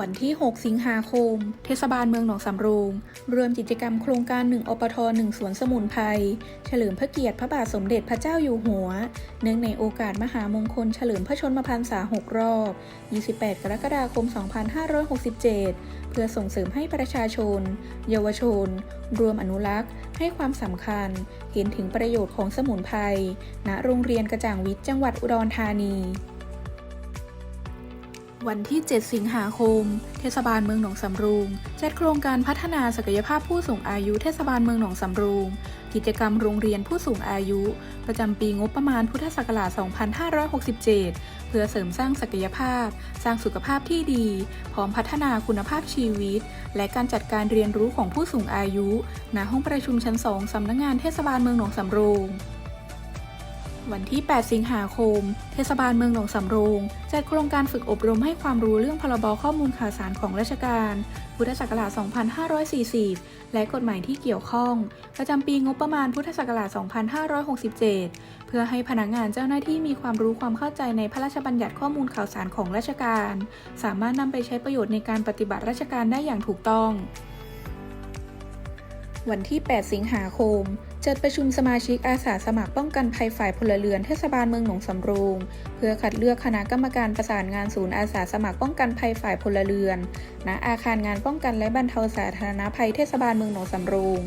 วันที่ 6 สิงหาคม เทศบาลเมืองหนองสำโรงเริ่มกิจกรรมโครงการ 1 อปท 1 สวนสมุนไพร เฉลิมพระเกียรติพระบาทสมเด็จพระเจ้าอยู่หัว เนื่องในโอกาสมหามงคลเฉลิมพระชนมพรรษา 6 รอบ 28 กรกฎาคม 2567 เพื่อส่งเสริมให้ประชาชน เยาวชน รวมอนุรักษ์ ให้ความสำคัญ เห็นถึงประโยชน์ของสมุนไพร ณ โรงเรียนกระจ่างวิทย์ จังหวัดอุดรธานี วันที่ 7 สิงหาคม เทศบาลเมืองหนองสำโรงจัดโครงการพัฒนาศักยภาพผู้สูงอายุเทศบาลเมืองหนองสำโรงกิจกรรมโรงเรียนผู้สูงอายุ ประจำปีงบประมาณพุทธศักราช 2567 เพื่อเสริมสร้างศักยภาพ สร้างสุขภาพที่ดี พร้อมพัฒนาคุณภาพชีวิต และการจัดการเรียนรู้ของผู้สูงอายุ ณ ห้องประชุมชั้น 2 สำนักงานเทศบาลเมืองหนองสำโรง วันที่ 8 สิงหาคม เทศบาลเมืองหนองสำโรงจัดโครงการฝึกอบรมให้ความรู้เรื่องพรบข้อมูลข่าวสารของราชการ พุทธศักราช 2540 และกฎหมายที่เกี่ยวข้อง ประจำปีงบประมาณพุทธศักราช 2567 เพื่อให้พนักงานเจ้าหน้าที่มีความรู้ความเข้าใจในพระราชบัญญัติข้อมูลข่าวสารของราชการ สามารถนำไปใช้ประโยชน์ในการปฏิบัติราชการได้อย่างถูกต้องวันที่ 8 สิงหาคม จัดประชุมสมาชิกอาสาสมัครป้องกันภัยฝ่ายพลเรือนเทศบาลเมืองหนองสำโรง เพื่อคัดเลือกคณะกรรมการประสานงานศูนย์อาสาสมัครป้องกันภัยฝ่ายพลเรือน ณอาคารงานป้องกันและบรรเทาสาธารณภัยเทศบาลเมืองหนองสำโรง